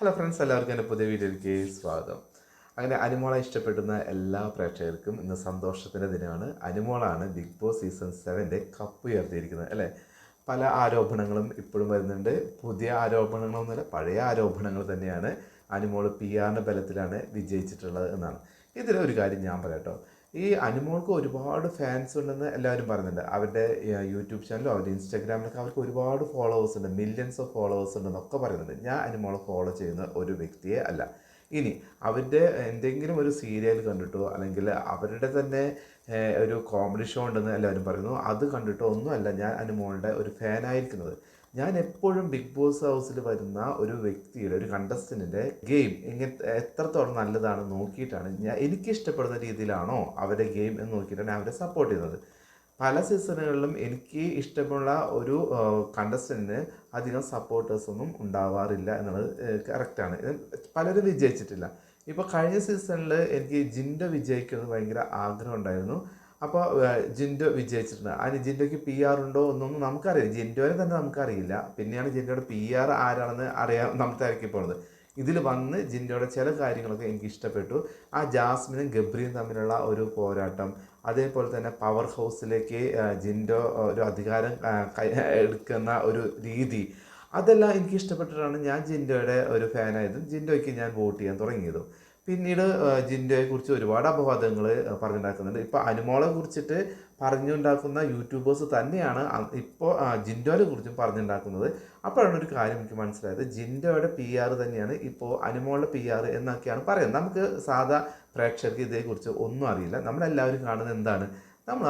Hello friends എല്ലാവർക്കും എന്റെ പുതിയ വീഡിയോയിലേക്ക് സ്വാഗതം. അങ്ങനെ അനുമോളെ ഇഷ്ടപ്പെടുന്ന എല്ലാ പ്രേക്ഷകർക്കും ഇന്ന് സന്തോഷത്തിന്റെ ദിനമാണ്. അനുമോളാണ് ബിഗ് ബോസ് സീസൺ സെവന്റെ കപ്പ് ഉയർത്തിയിരിക്കുന്നത് അല്ലേ? പല ആരോപണങ്ങളും ഇപ്പോഴും വരുന്നുണ്ട്. പുതിയ ആരോപണങ്ങളൊന്നുമില്ല പഴയ ആരോപണങ്ങൾ തന്നെയാണ് അനുമോൾ പി ആറിന്റെ ബലത്തിലാണ് വിജയിച്ചിട്ടുള്ളത് എന്നാണ്. ഇതിലൊരു കാര്യം ഞാൻ പറയാട്ടോ ഈ അനുമോൾക്ക് ഒരുപാട് ഫാൻസ് ഉണ്ടെന്ന് എല്ലാവരും പറയുന്നുണ്ട്. അവരുടെ യൂട്യൂബ് ചാനലും അവരുടെ ഇൻസ്റ്റാഗ്രാമിലൊക്കെ അവർക്ക് ഒരുപാട് ഫോളോവേഴ്സ് ഉണ്ട്. മില്യൺസ് ഓഫ് ഫോളോവേഴ്സ് ഉണ്ടെന്നൊക്കെ പറയുന്നുണ്ട്. ഞാൻ അനുമോളെ ഫോളോ ചെയ്യുന്ന ഒരു വ്യക്തിയെ അല്ല. ഇനി അവരുടെ എന്തെങ്കിലും ഒരു സീരിയൽ കണ്ടിട്ടോ അല്ലെങ്കിൽ അവരുടെ തന്നെ ഒരു കോമഡി ഷോ ഉണ്ടെന്ന് എല്ലാവരും പറയുന്നു. അത് കണ്ടിട്ടോ ഒന്നുമല്ല ഞാൻ അനുമോളുടെ ഒരു ഫാനായിരിക്കുന്നത് ഞാൻ എപ്പോഴും ബിഗ് ബോസ് ഹൗസിൽ വരുന്ന ഒരു വ്യക്തിയുടെ ഒരു കണ്ടസ്റ്റന്റിന്റെ ഗെയിം എങ്ങനെ എത്രത്തോളം നല്ലതാണ് നോക്കിയിട്ടാണ് ഞാൻ എനിക്ക് ഇഷ്ടപ്പെടുന്ന രീതിയിലാണോ അവരുടെ ഗെയിം എന്ന് നോക്കിയിട്ടാണ് അവരെ സപ്പോർട്ട് ചെയ്യുന്നത്. പല സീസണുകളിലും എനിക്ക് ഇഷ്ടമുള്ള ഒരു കണ്ടസ്റ്റന്റിന് അധികം സപ്പോർട്ടേഴ്സൊന്നും ഉണ്ടാവാറില്ല എന്നുള്ളത് കറക്റ്റാണ് പലരും വിജയിച്ചിട്ടില്ല. ഇപ്പോൾ കഴിഞ്ഞ സീസണിൽ എനിക്ക് ജിന്റെ വിജയിക്കുന്നത് ഭയങ്കര ആഗ്രഹം ഉണ്ടായിരുന്നു. അപ്പോൾ ജിൻഡോ വിജയിച്ചിട്ടുണ്ട്. അതിന് ജിൻഡോയ്ക്ക് പി ആർ ഉണ്ടോ എന്നൊന്നും നമുക്കറിയില്ല. ജിൻഡോനെ തന്നെ നമുക്കറിയില്ല. പിന്നെയാണ് ജിൻഡോയുടെ പി ആർ ആരാണെന്ന് അറിയാൻ നമ്മൾ തിരക്കി പോണത്. ഇതിൽ വന്ന് ജിൻഡോയുടെ ചില കാര്യങ്ങളൊക്കെ എനിക്ക് ഇഷ്ടപ്പെട്ടു. ആ ജാസ്മിനും ഗബ്രിയും തമ്മിലുള്ള ഒരു പോരാട്ടം. അതേപോലെ തന്നെ പവർ ഹൗസിലേക്ക് ജിൻഡോ ഒരു അധികാരം എടുക്കുന്ന ഒരു രീതി. അതെല്ലാം എനിക്ക് ഇഷ്ടപ്പെട്ടിട്ടാണ് ഞാൻ ജിൻഡോയുടെ ഒരു ഫാനായതും ജിൻഡോയ്ക്ക് ഞാൻ വോട്ട് ചെയ്യാൻ തുടങ്ങിയതും. പിന്നീട് ജിൻഡയെ കുറിച്ച് ഒരുപാട് അപവാദങ്ങൾ പറഞ്ഞുണ്ടാക്കുന്നുണ്ട് ഇപ്പോൾ അനുമോളെ കുറിച്ചിട്ട് പറഞ്ഞുണ്ടാക്കുന്ന യൂട്യൂബേഴ്സ് തന്നെയാണ് ഇപ്പോൾ ജിൻഡോയെ കുറിച്ചും പറഞ്ഞുണ്ടാക്കുന്നത്. അപ്പോഴാണ് ഒരു കാര്യം എനിക്ക് മനസ്സിലായത്. ജിൻഡോയുടെ പി ആർ തന്നെയാണ് ഇപ്പോൾ അനുമോളുടെ പി ആർ എന്നൊക്കെയാണ് പറയുന്നത്. നമുക്ക് സാധാ പ്രേക്ഷകർക്ക് ഇതേക്കുറിച്ച് ഒന്നും അറിയില്ല. നമ്മളെല്ലാവരും കാണുന്നത് എന്താണ്? നമ്മൾ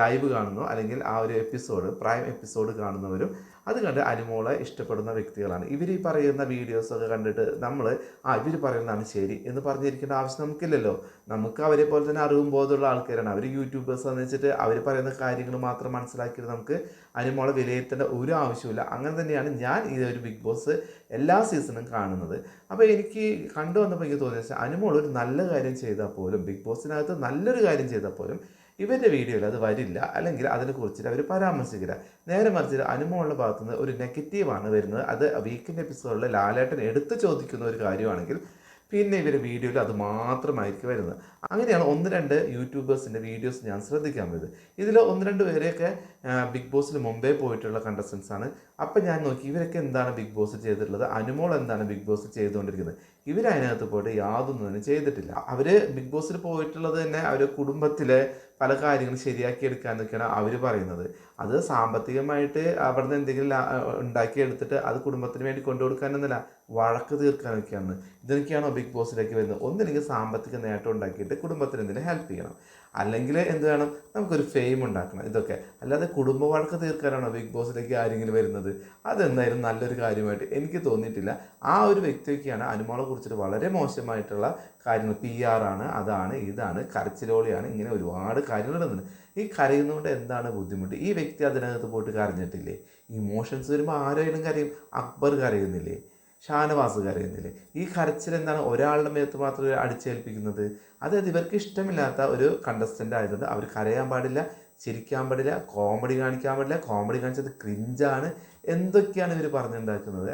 ലൈവ് കാണുന്നു അല്ലെങ്കിൽ ആ ഒരു എപ്പിസോഡ് പ്രൈം എപ്പിസോഡ് കാണുന്നവരും അത് കണ്ട് അനുമോളെ ഇഷ്ടപ്പെടുന്ന വ്യക്തികളാണ്. ഇവർ ഈ പറയുന്ന വീഡിയോസൊക്കെ കണ്ടിട്ട് നമ്മൾ ആ ഇവർ പറയുന്നതാണ് ശരി എന്ന് പറഞ്ഞിരിക്കേണ്ട ആവശ്യം നമുക്കില്ലല്ലോ. നമുക്ക് അവരെ പോലെ തന്നെ അറിവും ബോധമുള്ള ആൾക്കാരാണ്. അവർ യൂട്യൂബേഴ്സ് എന്ന് വെച്ചിട്ട് അവർ പറയുന്ന കാര്യങ്ങൾ മാത്രം മനസ്സിലാക്കിയിട്ട് നമുക്ക് അനുമോളെ വിലയിരുത്തേണ്ട ഒരു ആവശ്യമില്ല അങ്ങനെ തന്നെയാണ് ഞാൻ ഈ ഒരു ബിഗ് ബോസ് എല്ലാ സീസണും കാണുന്നത്. അപ്പോൾ എനിക്ക് കണ്ടു വന്നപ്പോൾ എനിക്ക് തോന്നിയത് അനുമോൾ ഒരു നല്ല കാര്യം ചെയ്താൽ പോലും ബിഗ് ബോസിനകത്ത് നല്ലൊരു കാര്യം ചെയ്താൽ പോലും ഇവരുടെ വീഡിയോയിൽ അത് വരില്ല. അല്ലെങ്കിൽ അതിനെക്കുറിച്ചിട്ട് അവർ പരാമർശിക്കില്ല. നേരെ മറിച്ച് അനുമോളുടെ ഭാഗത്തുനിന്ന് ഒരു നെഗറ്റീവാണ് വരുന്നത്. അത് വീക്കിന്റെ എപ്പിസോഡിൽ ലാലേട്ടൻ എടുത്ത് ചോദിക്കുന്ന ഒരു കാര്യമാണെങ്കിൽ പിന്നെ ഇവരുടെ വീഡിയോയിൽ അത് മാത്രമായിരിക്കും വരുന്നത്. അങ്ങനെയാണ് ഒന്ന് രണ്ട് യൂട്യൂബേഴ്സിന്റെ വീഡിയോസ് ഞാൻ ശ്രദ്ധിക്കാൻ പോയത്. ഇതിൽ ഒന്ന് രണ്ട് പേരെയൊക്കെ ബിഗ് ബോസിന് മുമ്പേ പോയിട്ടുള്ള കണ്ടസ്റ്റൻസ് ആണ്. അപ്പം ഞാൻ നോക്കി ഇവരൊക്കെ എന്താണ് ബിഗ് ബോസ് ചെയ്തിട്ടുള്ളത്? അനുമോൾ എന്താണ് ബിഗ് ബോസ് ചെയ്തുകൊണ്ടിരിക്കുന്നത്? ഇവർ അതിനകത്ത് പോയിട്ട് യാതൊന്നും തന്നെ ചെയ്തിട്ടില്ല. അവർ ബിഗ് ബോസിൽ പോയിട്ടുള്ളത് തന്നെ അവരുടെ കുടുംബത്തിലെ പല കാര്യങ്ങളും ശരിയാക്കി എടുക്കാൻ എന്നൊക്കെയാണ് അവർ പറയുന്നത്. അത് സാമ്പത്തികമായിട്ട് അവിടെ നിന്ന് എന്തെങ്കിലും ഉണ്ടാക്കിയെടുത്തിട്ട് അത് കുടുംബത്തിന് വേണ്ടി കൊണ്ടു കൊടുക്കാനൊന്നുമല്ല വഴക്ക് തീർക്കാനൊക്കെയാണ് ഇതൊക്കെയാണോ ബിഗ് ബോസിലേക്ക് വരുന്നത്? ഒന്നില്ലെങ്കിൽ സാമ്പത്തിക നേട്ടം ഉണ്ടാക്കിയിട്ട് കുടുംബത്തിന് എന്തെങ്കിലും ഹെൽപ്പ് ചെയ്യണം. അല്ലെങ്കിൽ എന്ത് വേണം? നമുക്കൊരു ഫെയിം ഉണ്ടാക്കണം. ഇതൊക്കെ. അല്ലാതെ കുടുംബ വഴക്ക് തീർക്കാനാണോ ബിഗ് ബോസിലേക്ക് ആരെങ്കിലും വരുന്നത്? അതെന്തായാലും നല്ലൊരു കാര്യമായിട്ട് എനിക്ക് തോന്നിയിട്ടില്ല. ആ ഒരു വ്യക്തിയൊക്കെയാണ് അനുമോളെ കുറിച്ചിട്ട് വളരെ മോശമായിട്ടുള്ള കാര്യങ്ങൾ. പി ആണ് അതാണ് ഇതാണ് കരച്ചിലോളിയാണ് ഇങ്ങനെ ഒരുപാട് കാര്യങ്ങൾ നടന്നത് ഈ കരയുന്നതുകൊണ്ട് എന്താണ് ബുദ്ധിമുട്ട്? ഈ വ്യക്തി അതിനകത്ത് പോയിട്ട് കരഞ്ഞിട്ടില്ലേ? ഇമോഷൻസ് വരുമ്പോൾ ആരെങ്കിലും കരയും. അക്ബർ കരയുന്നില്ലേ? ഷാനവാസ് കരയുന്നില്ലേ? ഈ കരച്ചിൽ എന്താണ് ഒരാളുടെ മേത്ത് മാത്രം അടിച്ചേൽപ്പിക്കുന്നത്? അതായത് ഇവർക്ക് ഇഷ്ടമില്ലാത്ത ഒരു കണ്ടസ്റ്റന്റ് ആയതുകൊണ്ട് അവർ കരയാൻ പാടില്ല ചിരിക്കാൻ പാടില്ല കോമഡി കാണിക്കാൻ പാടില്ല കോമഡി കാണിച്ചത് ക്രിഞ്ചാണ് എന്തൊക്കെയാണ് ഇവർ പറഞ്ഞുണ്ടാക്കുന്നത്.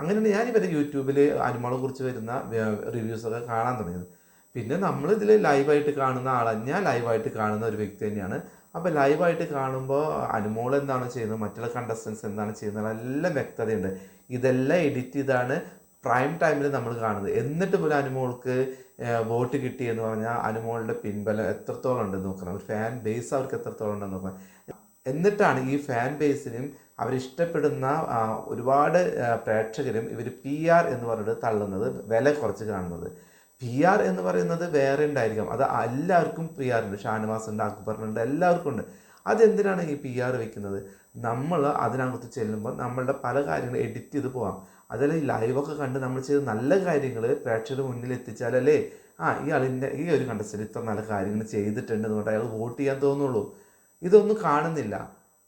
അങ്ങനെയാണ് ഞാൻ ഇവരെ യൂട്യൂബിൽ അനുമളെ കുറിച്ച് വരുന്ന റിവ്യൂസൊക്കെ കാണാൻ തുടങ്ങിയത്. പിന്നെ നമ്മൾ ഇതിൽ ലൈവായിട്ട് കാണുന്ന ആളാണ് ഞാൻ ലൈവായിട്ട് കാണുന്ന ഒരു വ്യക്തി തന്നെയാണ്. അപ്പോൾ ലൈവായിട്ട് കാണുമ്പോൾ അനുമോൾ എന്താണ് ചെയ്യുന്നത്? മറ്റുള്ള കണ്ടസ്റ്റൻസ് എന്താണ് ചെയ്യുന്നത്? എല്ലാം വ്യക്തതയുണ്ട്. ഇതെല്ലാം എഡിറ്റ് ചെയ്താണ് പ്രൈം ടൈമിൽ നമ്മൾ കാണുന്നത്. എന്നിട്ട് പോലും അനുമോൾക്ക് വോട്ട് കിട്ടി എന്ന് പറഞ്ഞാൽ അനുമോളുടെ പിൻബലം എത്രത്തോളം ഉണ്ടെന്ന് നോക്കണം. ഒരു ഫാൻ ബേസ് അവർക്ക് എത്രത്തോളം ഉണ്ടെന്ന് നോക്കണം. എന്നിട്ടാണ് ഈ ഫാൻ ബേസിനും അവരിഷ്ടപ്പെടുന്ന ഒരുപാട് പ്രേക്ഷകരും ഇവർ പി ആർ എന്ന് പറഞ്ഞിട്ട് തള്ളുന്നത് വില കുറച്ച് കാണുന്നത്. പി ആർ എന്ന് പറയുന്നത് വേറെ ഉണ്ടായിരിക്കാം. അത് എല്ലാവർക്കും പി ആർ ഉണ്ട്. ഷാനവാസ് ഉണ്ട് അക്ബറിനുണ്ട് എല്ലാവർക്കും ഉണ്ട്. അതെന്തിനാണ് ഈ പി ആർ വെക്കുന്നത്? നമ്മൾ അതിനകത്ത് ചെല്ലുമ്പോൾ നമ്മളുടെ പല കാര്യങ്ങളും എഡിറ്റ് ചെയ്ത് പോവാം. അതല്ലേ ഈ ലൈവൊക്കെ കണ്ട് നമ്മൾ ചെയ്ത നല്ല കാര്യങ്ങൾ പ്രേക്ഷകരുടെ മുന്നിൽ എത്തിച്ചാലല്ലേ? ആ ഈ ആളിന്റെ ഈ ഒരു കണ്ടസ്റ്റന്റ് ഇത്ര നല്ല കാര്യങ്ങൾ ചെയ്തിട്ടുണ്ട് എന്ന് പറഞ്ഞാൽ അയാൾ വോട്ട് ചെയ്യാൻ തോന്നുള്ളൂ. ഇതൊന്നും കാണുന്നില്ല.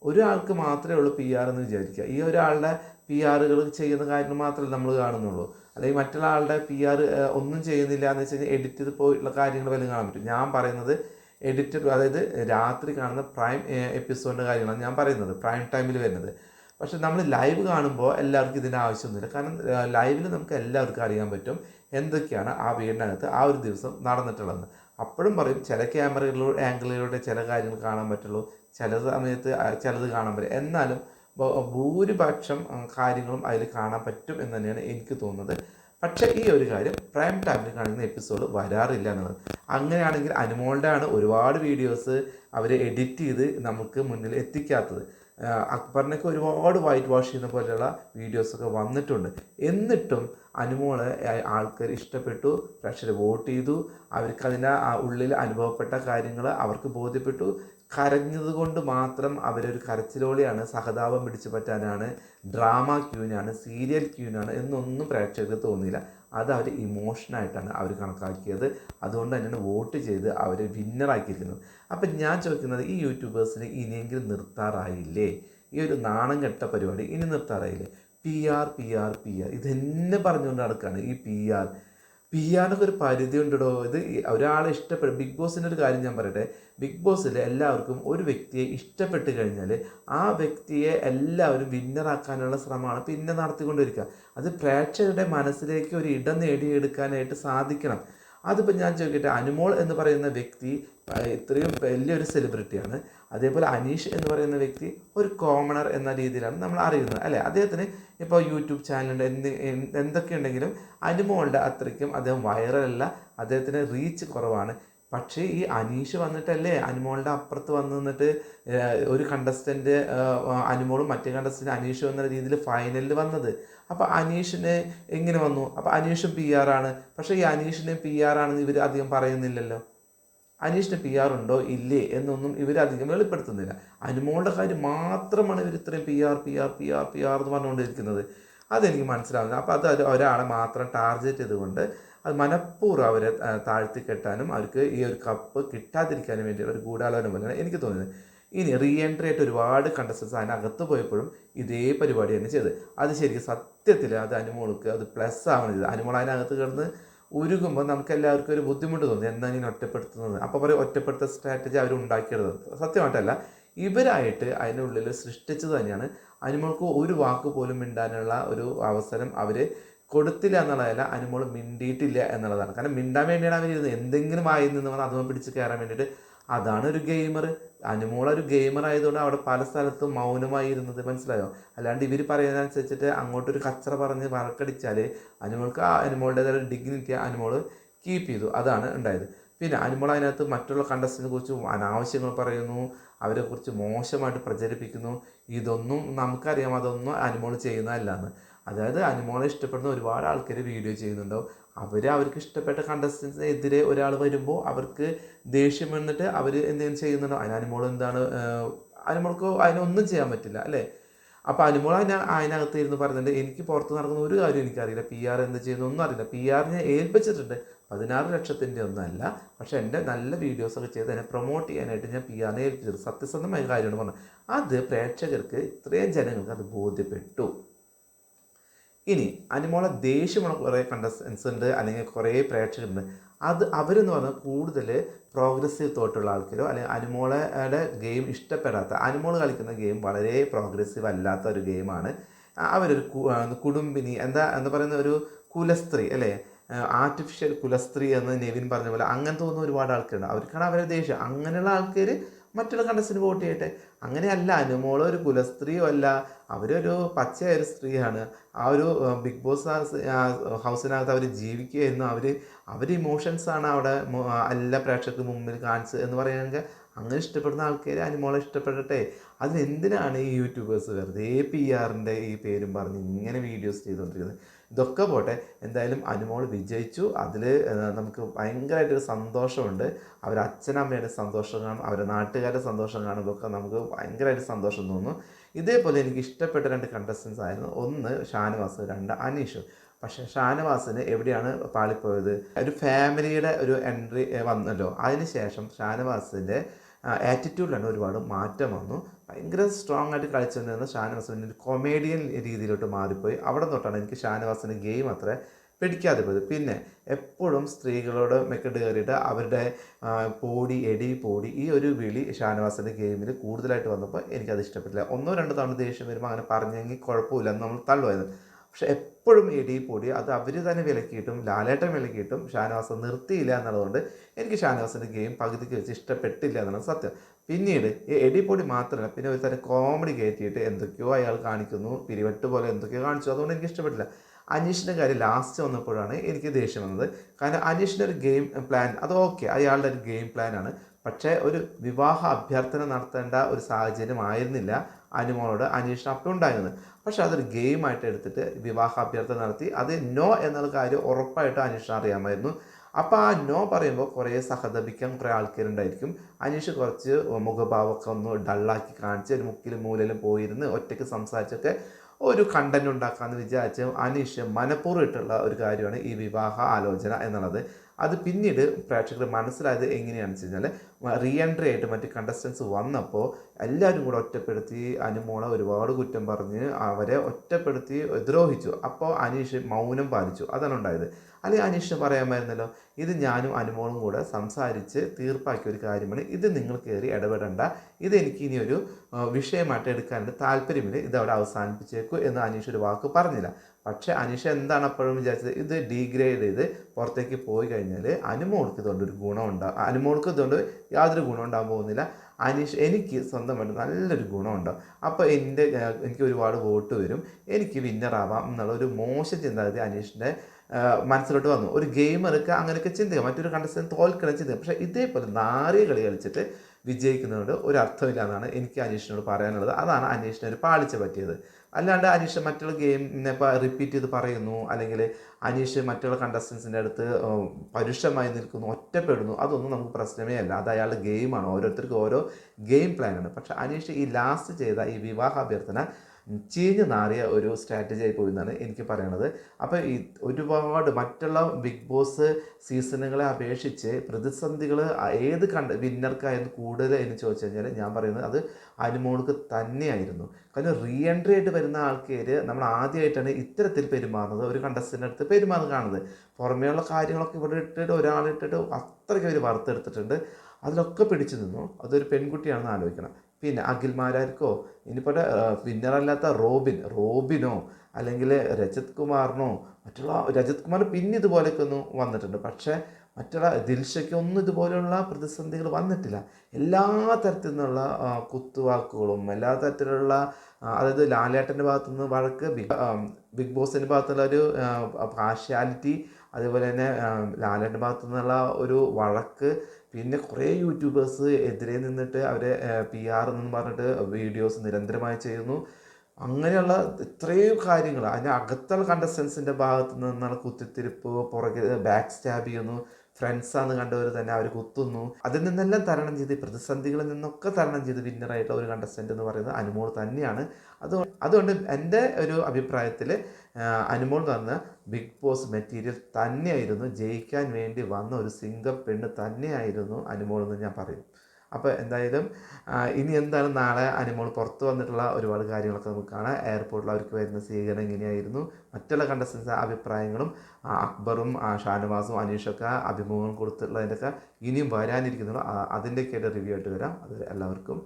ഒരാൾക്ക് മാത്രമേ ഉള്ളൂ പി ആർ എന്ന് വിചാരിക്കുക. ഈ ഒരാളുടെ പി ആറുകൾ ചെയ്യുന്ന കാര്യങ്ങൾ മാത്രമേ നമ്മൾ കാണുന്നുള്ളൂ. അല്ലെങ്കിൽ മറ്റുള്ള ആളുടെ പി ആർ ഒന്നും ചെയ്യുന്നില്ല എന്ന് വെച്ച് കഴിഞ്ഞാൽ എഡിറ്റ് ചെയ്ത് പോയിട്ടുള്ള കാര്യങ്ങൾ വല്ലതും കാണാൻ പറ്റും. ഞാൻ പറയുന്നത് എഡിറ്റഡ് അതായത് രാത്രി കാണുന്ന പ്രൈം എപ്പിസോഡിന്റെ കാര്യങ്ങളാണ് ഞാൻ പറയുന്നത് പ്രൈം ടൈമിൽ വരുന്നത്. പക്ഷേ നമ്മൾ ലൈവ് കാണുമ്പോൾ എല്ലാവർക്കും ഇതിന്റെ ആവശ്യമൊന്നുമില്ല. കാരണം ലൈവിൽ നമുക്ക് എല്ലാവർക്കും അറിയാൻ പറ്റും എന്തൊക്കെയാണ് ആ വീടിനകത്ത് ആ ഒരു ദിവസം നടന്നിട്ടുള്ളത്. അപ്പോഴും പറയും ചില ക്യാമറകളിലൂടെ ആംഗിളിലൂടെ ചില കാര്യങ്ങൾ കാണാൻ പറ്റുള്ളൂ ചില സമയത്ത് ചിലത് കാണാൻ പറ്റും. എന്നാലും ഭൂരിപക്ഷം കാര്യങ്ങളും അതിൽ കാണാൻ പറ്റും എന്ന് തന്നെയാണ് എനിക്ക് തോന്നുന്നത്. പക്ഷേ ഈ ഒരു കാര്യം പ്രൈം ടൈമിൽ കാണുന്ന എപ്പിസോഡ് വരാറില്ല എന്നുള്ളത്. അങ്ങനെയാണെങ്കിൽ അനുമോളുടെ ആണ് ഒരുപാട് വീഡിയോസ് അവർ എഡിറ്റ് ചെയ്ത് നമുക്ക് മുന്നിൽ എത്തിക്കാത്തത്. അക്ബറിനൊക്കെ ഒരുപാട് വൈറ്റ് വാഷ് ചെയ്യുന്ന പോലെയുള്ള വീഡിയോസൊക്കെ വന്നിട്ടുണ്ട്. എന്നിട്ടും അനുമോളെ ആൾക്കാർ ഇഷ്ടപ്പെട്ടു പ്രേക്ഷകർ വോട്ട് ചെയ്തു. അവർക്ക് അതിന്റെ ഉള്ളിൽ അനുഭവപ്പെട്ട കാര്യങ്ങൾ അവർക്ക് ബോധ്യപ്പെട്ടു. കരഞ്ഞത് കൊണ്ട് മാത്രം അവരൊരു കരച്ചിലോളിയാണ് സഹതാപം പിടിച്ചു പറ്റാനാണ് ഡ്രാമ ക്യൂനാണ് സീരിയൽ ക്യൂനാണ് എന്നൊന്നും പ്രേക്ഷകർക്ക് തോന്നിയില്ല. അത് അവർ ഇമോഷനായിട്ടാണ് അവർ കണക്കാക്കിയത്. അതുകൊണ്ട് തന്നെയാണ് വോട്ട് ചെയ്ത് അവർ വിന്നറാക്കിയിരിക്കുന്നത് അപ്പം ഞാൻ ചോദിക്കുന്നത് ഈ യൂട്യൂബേഴ്സിന് ഇനിയെങ്കിലും നിർത്താറായില്ലേ? ഈ ഒരു നാണം കെട്ട പരിപാടി ഇനി നിർത്താറായില്ലേ? P R P R P R ഇതെന്നെ പറഞ്ഞുകൊണ്ട് നടക്കുകയാണ് ഈ പി ആർ പി ആറിനൊക്കെ ഒരു പരിധി ഉണ്ടോ ഇത് ഒരാളെ ഇഷ്ടപ്പെടും ബിഗ് ബോസിന്റെ ഒരു കാര്യം ഞാൻ പറയട്ടെ. ബിഗ് ബോസിൽ എല്ലാവർക്കും ഒരു വ്യക്തിയെ ഇഷ്ടപ്പെട്ട് കഴിഞ്ഞാൽ ആ വ്യക്തിയെ എല്ലാവരും വിന്നറാക്കാനുള്ള ശ്രമമാണ് പിന്നെ നടത്തിക്കൊണ്ടിരിക്കുക. അത് പ്രേക്ഷകരുടെ മനസ്സിലേക്ക് ഒരു ഇടം നേടിയെടുക്കാനായിട്ട് സാധിക്കണം. അതിപ്പോൾ ഞാൻ ചോദിക്കട്ടെ അനുമോൾ എന്ന് പറയുന്ന വ്യക്തി ഇത്രയും വലിയൊരു സെലിബ്രിറ്റിയാണ് അതേപോലെ അനീഷ് എന്ന് പറയുന്ന വ്യക്തി ഒരു കോമണർ എന്ന രീതിയിലാണ് നമ്മൾ അറിയുന്നത്. അല്ലേ? അദ്ദേഹത്തിന് ഇപ്പോൾ യൂട്യൂബ് ചാനലുണ്ട് എന്ത് എന്ത് എന്തൊക്കെ ഉണ്ടെങ്കിലും അനുമോളുടെ അത്രയ്ക്കും അദ്ദേഹം വൈറലല്ല അദ്ദേഹത്തിന് റീച്ച് കുറവാണ്. പക്ഷേ ഈ അനീഷ് വന്നിട്ടല്ലേ അനുമോളുടെ അപ്പുറത്ത് വന്ന് നിന്നിട്ട് ഒരു കണ്ടസ്റ്റന്റ് അനുമോളും മറ്റേ കണ്ടസ്റ്റന്റ് അനീഷും എന്ന രീതിയിൽ ഫൈനലിൽ വന്നത്. അപ്പോൾ അനീഷിനെ എങ്ങനെ വന്നു? അപ്പോൾ അനീഷും പി ആർ ആണ്. പക്ഷേ ഈ അനീഷിനെ പി ആർ ആണെന്ന് ഇവർ അധികം പറയുന്നില്ലല്ലോ. അനീഷിന് പി ആർ ഉണ്ടോ? ഇല്ലേ? എന്നൊന്നും ഇവരധികം വെളിപ്പെടുത്തുന്നില്ല. അനുമോളുടെ കാര്യം മാത്രമാണ് ഇവർ ഇത്രയും P R P R P R P R എന്ന് പറഞ്ഞുകൊണ്ടിരിക്കുന്നത്. അതെനിക്ക് മനസ്സിലാവുന്നില്ല. അപ്പോൾ അത് ഒരാളെ മാത്രം ടാർഗറ്റ് ചെയ്തുകൊണ്ട് അത് മനഃപൂർവം അവരെ താഴ്ത്തി കെട്ടാനും അവർക്ക് ഈ ഒരു കപ്പ് കിട്ടാതിരിക്കാനും വേണ്ടി ഒരു ഗൂഢാലോചന പോലെയാണ് എനിക്ക് തോന്നുന്നത് ഇനി റീ എൻട്രി ആയിട്ട് ഒരുപാട് കണ്ടസ്റ്റൻസ് അതിനകത്ത് പോയപ്പോഴും ഇതേ പരിപാടി തന്നെ ചെയ്ത് അത് ശരിക്കും സത്യത്തിൽ അത് അനുമോൾക്ക് അത് പ്ലസ് ആവണം ചെയ്ത് അനുമോൾ അതിനകത്ത് കിടന്ന് ഉരുകുമ്പോൾ നമുക്ക് എല്ലാവർക്കും ഒരു ബുദ്ധിമുട്ട് തോന്നി. എന്താ ഇങ്ങനെ ഒറ്റപ്പെടുത്തുന്നത്? അപ്പോൾ പറയും ഒറ്റപ്പെടുത്ത സ്ട്രാറ്റജി അവർ ഉണ്ടാക്കിയത് സത്യമായിട്ടല്ല. ഇവരായിട്ട് അതിനുള്ളിൽ സൃഷ്ടിച്ചത് തന്നെയാണ്. അനുമോൾക്ക് ഒരു വാക്ക് പോലും മിണ്ടാനുള്ള ഒരു അവസരം അവർ കൊടുത്തില്ല എന്നുള്ളതല്ല അനുമോൾ മിണ്ടിയിട്ടില്ല എന്നുള്ളതാണ്. കാരണം മിണ്ടാൻ വേണ്ടിയാണ് അവർ ഇരുന്നത് എന്തെങ്കിലും ആയി നിന്ന് പറഞ്ഞാൽ അതും പിടിച്ച് കയറാൻ വേണ്ടിയിട്ട് അതാണ് ഒരു ഗെയിമർ അനുമോൾ ഒരു ഗെയിമർ ആയതുകൊണ്ട് അവിടെ പല സ്ഥലത്തും മൗനമായി ഇരുന്നത് മനസ്സിലായോ? അല്ലാണ്ട് ഇവർ പറയുന്നതനുസരിച്ചിട്ട് അങ്ങോട്ടൊരു കച്ചറ പറഞ്ഞ് വറക്കടിച്ചാൽ അനുമോൾക്ക് ആ അനുമോളുടേതായ ഡിഗ്നിറ്റി അനുമോൾ കീപ്പ് ചെയ്തു. അതാണ് ഉണ്ടായത്. പിന്നെ അനുമോൾ അതിനകത്ത് മറ്റുള്ള കണ്ടസ്റ്റിനെ കുറിച്ച് അനാവശ്യങ്ങൾ പറയുന്നു. അവരെ കുറിച്ച് മോശമായിട്ട് പ്രചരിപ്പിക്കുന്നു. ഇതൊന്നും നമുക്കറിയാം. അതൊന്നും അനുമോൾ ചെയ്യുന്നതല്ല അതായത് അനുമോളെ ഇഷ്ടപ്പെടുന്ന ഒരുപാട് ആൾക്കാർ വീഡിയോ ചെയ്യുന്നുണ്ടാവും. അവർ അവർക്ക് ഇഷ്ടപ്പെട്ട കണ്ടസ്റ്റൻസിനെതിരെ ഒരാൾ വരുമ്പോൾ അവർക്ക് ദേഷ്യം വന്നിട്ട് അവർ എന്തെങ്കിലും ചെയ്യുന്നുണ്ടോ? അതിന് അനുമോൾ എന്താണ് അനുമോൾക്ക് അതിനൊന്നും ചെയ്യാൻ പറ്റില്ല അല്ലേ? അപ്പോൾ അനുമോൾ അതിന് അതിനകത്ത് ഇരുന്ന് പറയുന്നുണ്ട് എനിക്ക് പുറത്ത് നടക്കുന്ന ഒരു കാര്യം എനിക്കറിയില്ല. പി ആർ എന്ത് ചെയ്യുന്ന ഒന്നും അറിയില്ല. പി ആർ ഞാൻ ഏൽപ്പിച്ചിട്ടുണ്ട്. പതിനാറ് ലക്ഷത്തിന്റെ ഒന്നല്ല. പക്ഷേ എന്റെ നല്ല വീഡിയോസൊക്കെ ചെയ്ത് എന്നെ പ്രൊമോട്ട് ചെയ്യാനായിട്ട് ഞാൻ പി ആറിനെ ഏൽപ്പിച്ചത് സത്യസന്ധമായ കാര്യമാണ് പറഞ്ഞത്. അത് പ്രേക്ഷകർക്ക് ഇത്രയും ജനങ്ങൾക്ക് അത് ബോധ്യപ്പെട്ടു. ഇനി അനുമോളെ ദേഷ്യമുള്ള കുറേ കണ്ടസ്റ്റൻസ് ഉണ്ട് അല്ലെങ്കിൽ കുറേ പ്രേക്ഷകരുണ്ട്. അത് അവരെന്ന് പറഞ്ഞാൽ കൂടുതൽ പ്രോഗ്രസീവ് തോട്ടുള്ള ആൾക്കാരോ അല്ലെങ്കിൽ അനുമോളയുടെ ഗെയിം ഇഷ്ടപ്പെടാത്ത അനുമോൾ കളിക്കുന്ന ഗെയിം വളരെ പ്രോഗ്രസീവ് അല്ലാത്ത ഒരു ഗെയിമാണ് അവരൊരു കുടുംബിനി എന്താ എന്ന് പറയുന്ന ഒരു കുലസ്ത്രീ അല്ലേ? ആർട്ടിഫിഷ്യൽ കുലസ്ത്രീ എന്ന് നെവിൻ പറഞ്ഞ പോലെ അങ്ങനെ തോന്നുന്ന ഒരുപാട് ആൾക്കാരുണ്ട്. അവർക്കാണ് അവരുടെ ദേഷ്യം. അങ്ങനെയുള്ള ആൾക്കാർ മറ്റുള്ള കണ്ടസ്റ്റിന് വോട്ട് ചെയ്യട്ടെ? അങ്ങനെയല്ല അനുമോളോ ഒരു കുലസ്ത്രീയോ അല്ല അവരൊരു പച്ചയായ സ്ത്രീയാണ്. ആ ഒരു ബിഗ് ബോസ് ഹൗസിനകത്ത് അവർ ജീവിക്കുകയായിരുന്നു. അവർ അവർ ഇമോഷൻസാണ് അവിടെ എല്ലാ പ്രേക്ഷകർക്ക് മുമ്പിൽ കാണിച്ചത് എന്ന് പറയുകയാണെങ്കിൽ അങ്ങനെ ഇഷ്ടപ്പെടുന്ന ആൾക്കാർ അനുമോളെ ഇഷ്ടപ്പെടട്ടെ. അതിനെന്തിനാണ് ഈ യൂട്യൂബേഴ്സ് വെറുതെ പി ആറിന്റെ ഈ പേരും പറഞ്ഞ് ഇങ്ങനെ വീഡിയോസ് ചെയ്തുകൊണ്ടിരിക്കുന്നത്? ഇതൊക്കെ പോട്ടെ. എന്തായാലും അനുമോൾ വിജയിച്ചു. അതിൽ നമുക്ക് ഭയങ്കരമായിട്ടൊരു സന്തോഷമുണ്ട്. അവരെ അച്ഛനമ്മയുടെ സന്തോഷം കാണും. അവരെ നാട്ടുകാരുടെ സന്തോഷം കാണുമ്പോഴൊക്കെ നമുക്ക് ഭയങ്കരമായിട്ട് സന്തോഷം തോന്നുന്നു ഇതേപോലെ എനിക്ക് ഇഷ്ടപ്പെട്ട രണ്ട് കണ്ടസ്റ്റൻസ് ആയിരുന്നു. ഒന്ന് ഷാനവാസ് രണ്ട് അനീഷ്. പക്ഷേ ഷാനവാസിന് എവിടെയാണ് പാളിപ്പോയത്? ഒരു ഫാമിലിയുടെ ഒരു എൻട്രി വന്നല്ലോ. അതിന് ശേഷം ഷാനവാസിന്റെ ആറ്റിറ്റ്യൂഡിലാണ് ഒരുപാട് മാറ്റം വന്നു. ഭയങ്കര സ്ട്രോങ് ആയിട്ട് കളിച്ചുകൊണ്ടിരുന്ന ഷാനവാസിന്റെ ഒരു കൊമേഡിയൻ രീതിയിലോട്ട് മാറിപ്പോയി. അവിടെ തൊട്ടാണ് എനിക്ക് ഷാനവാസിന്റെ ഗെയിം അത്ര പിടിക്കാതെ പോയത്. പിന്നെ എപ്പോഴും സ്ത്രീകളോട് മെക്കെട്ട് കയറിയിട്ട് അവരുടെ പോടി എടി പോടി ഈ ഒരു വിളി ഷാനവാസിന്റെ ഗെയിമിൽ കൂടുതലായിട്ട് വന്നപ്പോൾ എനിക്കത് ഇഷ്ടപ്പെട്ടില്ല. ഒന്നോ രണ്ടോ തവണ ദേഷ്യം വരുമ്പോൾ അങ്ങനെ പറഞ്ഞെങ്കിൽ കുഴപ്പമില്ല എന്ന് നമ്മൾ തള്ളുമായിരുന്നു. പക്ഷെ എപ്പോഴും എടി പൊടി അത് അവർ തന്നെ വിലക്കിയിട്ടും ലാലേട്ടൻ വിലക്കിയിട്ടും ഷാനവാസ് നിർത്തിയില്ല എന്നുള്ളതുകൊണ്ട് എനിക്ക് ഷാനവാസിന്റെ ഗെയിം പകുതിക്ക് വെച്ച് ഇഷ്ടപ്പെട്ടില്ല എന്നുള്ളത് സത്യം. പിന്നീട് ഈ എടിപൊടി മാത്രമല്ല പിന്നെ ഒരു തരം കോമഡി കയറ്റിയിട്ട് എന്തൊക്കെയോ അയാൾ കാണിക്കുന്നു പിരിവെട്ട് പോലെ എന്തൊക്കെയോ കാണിച്ചു. അതുകൊണ്ട് എനിക്ക് ഇഷ്ടപ്പെട്ടില്ല. അനീഷിന്റെ കാര്യം ലാസ്റ്റ് വന്നപ്പോഴാണ് എനിക്ക് ദേഷ്യം വന്നത്. കാരണം അനീഷിന്റെ ഒരു ഗെയിം പ്ലാൻ അത് ഓക്കെ അയാളുടെ ഒരു ഗെയിം പ്ലാനാണ്. പക്ഷേ ഒരു വിവാഹ അഭ്യർത്ഥന നടത്തേണ്ട ഒരു സാഹചര്യം ആയിരുന്നില്ല അനുമോളോട് അനീഷിന് അപ്പം ഉണ്ടായിരുന്നത്. പക്ഷെ അതൊരു ഗെയിമായിട്ട് എടുത്തിട്ട് വിവാഹ അഭ്യർത്ഥന നടത്തി. അത് നോ എന്നുള്ള കാര്യം ഉറപ്പായിട്ട് അനീഷിന് അറിയാമായിരുന്നു. അപ്പോൾ ആ നോ പറയുമ്പോൾ കുറേ സഹതപിക്കാൻ കുറേ ആൾക്കാരുണ്ടായിരിക്കും. അനീഷ് കുറച്ച് മുഖഭാവമൊക്കെ ഒന്ന് ഡള്ളാക്കി കാണിച്ച് ഒരു മുക്കിലും മൂലയിലും പോയിരുന്ന് ഒറ്റയ്ക്ക് സംസാരിച്ചൊക്കെ ഒരു കണ്ടന്റ് ഉണ്ടാക്കാമെന്ന് വിചാരിച്ച് അനീഷ് മനഃപൂർവം ഇട്ടുള്ള ഒരു കാര്യമാണ് ഈ വിവാഹ ആലോചന എന്നുള്ളത്. അത് പിന്നീട് പ്രേക്ഷകർ മനസ്സിലായത് എങ്ങനെയാണെന്ന് വെച്ച് കഴിഞ്ഞാൽ റീ എൻട്രി ആയിട്ട് മറ്റ് കണ്ടസ്റ്റൻസ് വന്നപ്പോൾ എല്ലാവരും കൂടെ ഒറ്റപ്പെടുത്തി അനുമോളെ ഒരുപാട് കുറ്റം പറഞ്ഞ് അവരെ ഒറ്റപ്പെടുത്തി ദ്രോഹിച്ചു. അപ്പോൾ അനീഷ് മൗനം പാലിച്ചു. അതാണ് ഉണ്ടായത്. അല്ലെങ്കിൽ അനീഷിന് പറയാമായിരുന്നല്ലോ ഇത് ഞാനും അനുമോളും കൂടെ സംസാരിച്ച് തീർപ്പാക്കിയ ഒരു കാര്യമാണ്. ഇത് നിങ്ങൾ കയറി ഇടപെടേണ്ട. ഇത് എനിക്ക് ഇനി ഒരു വിഷയമായിട്ട് എടുക്കാനുള്ള താല്പര്യമില്ല. ഇത് അവിടെ അവസാനിപ്പിച്ചേക്കൂ എന്ന് അനീഷ് ഒരു വാക്ക് പറഞ്ഞില്ല. പക്ഷേ അനിഷ എന്താണ് അപ്പോഴും വിചാരിച്ചത്? ഇത് ഡീഗ്രേഡ് ചെയ്ത് പുറത്തേക്ക് പോയി കഴിഞ്ഞാൽ അനുമോൾക്ക് ഇതുകൊണ്ട് ഒരു ഗുണം ഉണ്ടാകും അനുമോൾക്ക് ഇതുകൊണ്ട് യാതൊരു ഗുണം ഉണ്ടാകാൻ പോകുന്നില്ല. അനീഷ് എനിക്ക് സ്വന്തമായിട്ട് നല്ലൊരു ഗുണമുണ്ടാവും അപ്പോൾ എന്റെ എനിക്ക് ഒരുപാട് വോട്ട് വരും. എനിക്ക് വിന്നറാവാം എന്നുള്ള ഒരു മോശം ചിന്താഗതി അനീഷിന്റെ മനസ്സിലോട്ട് വന്നു. ഒരു ഗെയിമർക്ക് അങ്ങനെയൊക്കെ ചിന്തിക്കാം. മറ്റൊരു കണ്ടസ്റ്റൻ തോൽക്കണം ചിന്തിക്കാം. പക്ഷേ ഇതേപോലെ നാറിയ കളി കളിച്ചിട്ട് വിജയിക്കുന്നതുകൊണ്ട് ഒരു അർത്ഥമില്ല എന്നാണ് എനിക്ക് അനീഷിനോട് പറയാനുള്ളത്. അതാണ് അനീഷിനെ ഒരു പാളിച്ച പറ്റിയത്. അല്ലാണ്ട് അനീഷ് മറ്റുള്ള ഗെയിം ഇപ്പോൾ റിപ്പീറ്റ് ചെയ്ത് പറയുന്നു. അല്ലെങ്കിൽ അനീഷ് മറ്റുള്ള കണ്ടസ്റ്റൻസിന്റെ അടുത്ത് പരുഷമായി നിൽക്കുന്നു ഒറ്റപ്പെടുന്നു. അതൊന്നും നമുക്ക് പ്രശ്നമേ അല്ല. അത് അയാളുടെ ഗെയിമാണ് ഓരോരുത്തർക്കും ഓരോ ഗെയിം പ്ലാനാണ് പക്ഷേ അനീഷ് ഈ ലാസ്റ്റ് ചെയ്ത ഈ വിവാഹ അഭ്യർത്ഥന ചീഞ്ഞു നാറിയ ഒരു സ്ട്രാറ്റജി ആയി പോയി എന്നാണ് എനിക്ക് പറയണത്. അപ്പോൾ ഈ ഒരുപാട് മറ്റുള്ള ബിഗ് ബോസ് സീസണുകളെ അപേക്ഷിച്ച് പ്രതിസന്ധികൾ ഏത് കണ്ട വിന്നർക്കായിരുന്നു കൂടുതൽ എന്ന് ചോദിച്ചു കഴിഞ്ഞാൽ ഞാൻ പറയുന്നത് അത് അനുമോൾക്ക് തന്നെയായിരുന്നു. കാരണം റീ എൻട്രി ആയിട്ട് വരുന്ന ആൾക്കാർ നമ്മൾ ആദ്യമായിട്ടാണ് ഇത്തരത്തിൽ പെരുമാറുന്നത്. ഒരു കണ്ടസ്റ്റന്റ് അടുത്ത് പെരുമാറുന്നത് കാണുന്നത്. പുറമേയുള്ള കാര്യങ്ങളൊക്കെ ഇവിടെ ഇട്ടിട്ട് ഒരാളിട്ടിട്ട് അത്രയ്ക്ക് അവർ വറുത്തെടുത്തിട്ടുണ്ട്. അതിലൊക്കെ പിടിച്ചു നിന്നു. അതൊരു പെൺകുട്ടിയാണെന്ന് ആലോചിക്കണം. പിന്നെ അഖിൽമാരാർക്കോ ഇനിയിപ്പോൾ വിന്നറല്ലാത്ത റോബിൻ റോബിനോ അല്ലെങ്കിൽ രജത് കുമാറിനോ മറ്റുള്ള രജത് കുമാർ പിന്നെ ഇതുപോലെയൊക്കെ ഒന്ന് വന്നിട്ടുണ്ട്. പക്ഷേ മറ്റുള്ള ദിൽഷയ്ക്കൊന്നും ഇതുപോലെയുള്ള പ്രതിസന്ധികൾ വന്നിട്ടില്ല. എല്ലാ തരത്തിൽ നിന്നുള്ള കുത്തുവാക്കുകളും എല്ലാ തരത്തിലുള്ള അതായത് ലാലേട്ടന്റെ ഭാഗത്തു നിന്ന് വഴക്ക് ബിഗ് ബിഗ് ബോസിന്റെ ഭാഗത്തുള്ള ഒരു പാർഷ്യാലിറ്റി അതേപോലെ തന്നെ ലാലേട്ടന്റെ ഭാഗത്തു നിന്നുള്ള ഒരു വഴക്ക് പിന്നെ കുറേ യൂട്യൂബേഴ്സ് എതിരെ നിന്നിട്ട് അവരെ പി ആർ എന്ന് പറഞ്ഞിട്ട് വീഡിയോസ് നിരന്തരമായി ചെയ്യുന്നു. അങ്ങനെയുള്ള ഇത്രയും കാര്യങ്ങൾ അതിന്റെ അകത്തുള്ള കണ്ടസ്റ്റൻസിന്റെ ഭാഗത്ത് നിന്നുള്ള കുത്തിത്തിരിപ്പ് പുറകെ ബാക്ക് സ്റ്റാബ് ചെയ്യുന്നു. ഫ്രണ്ട്സാന്ന് കണ്ടവർ തന്നെ അവർ കുത്തുന്നു. അതിൽ നിന്നെല്ലാം തരണം ചെയ്ത് പ്രതിസന്ധികളിൽ നിന്നൊക്കെ തരണം ചെയ്ത് വിന്നറായിട്ടുള്ള ഒരു കണ്ടസ്റ്റന്റ് എന്ന് പറയുന്നത് അനുമോൾ തന്നെയാണ്. അത് അതുകൊണ്ട് എന്റെ ഒരു അഭിപ്രായത്തിൽ അനുമോൾ എന്ന് പറഞ്ഞ ബിഗ് ബോസ് മെറ്റീരിയൽ തന്നെയായിരുന്നു. ജയിക്കാൻ വേണ്ടി വന്ന ഒരു സിംഗപ്പെണ്ണ് തന്നെയായിരുന്നു അനുമോൾ എന്ന് ഞാൻ പറയും. അപ്പോൾ എന്തായാലും ഇനി എന്താണ് നാളെ അനിമോൾ പുറത്ത് വന്നിട്ടുള്ള ഒരുപാട് കാര്യങ്ങളൊക്കെ നമുക്ക് കാണാം. എയർപോർട്ടിൽ അവർക്ക് വരുന്ന സ്വീകരണം എങ്ങനെയായിരുന്നു? മറ്റുള്ള കണ്ടസ്റ്റൻസ് അഭിപ്രായങ്ങളും അക്ബറും ഷാനവാസും അനീഷൊക്കെ അഭിമുഖം കൊടുത്തിട്ടുള്ളതിന്റെയൊക്കെ ഇനിയും വരാനിരിക്കുന്നുള്ളൂ. അതിന്റെയൊക്കെയായിട്ട് റിവ്യൂ ആയിട്ട് വരാം. അത് എല്ലാവർക്കും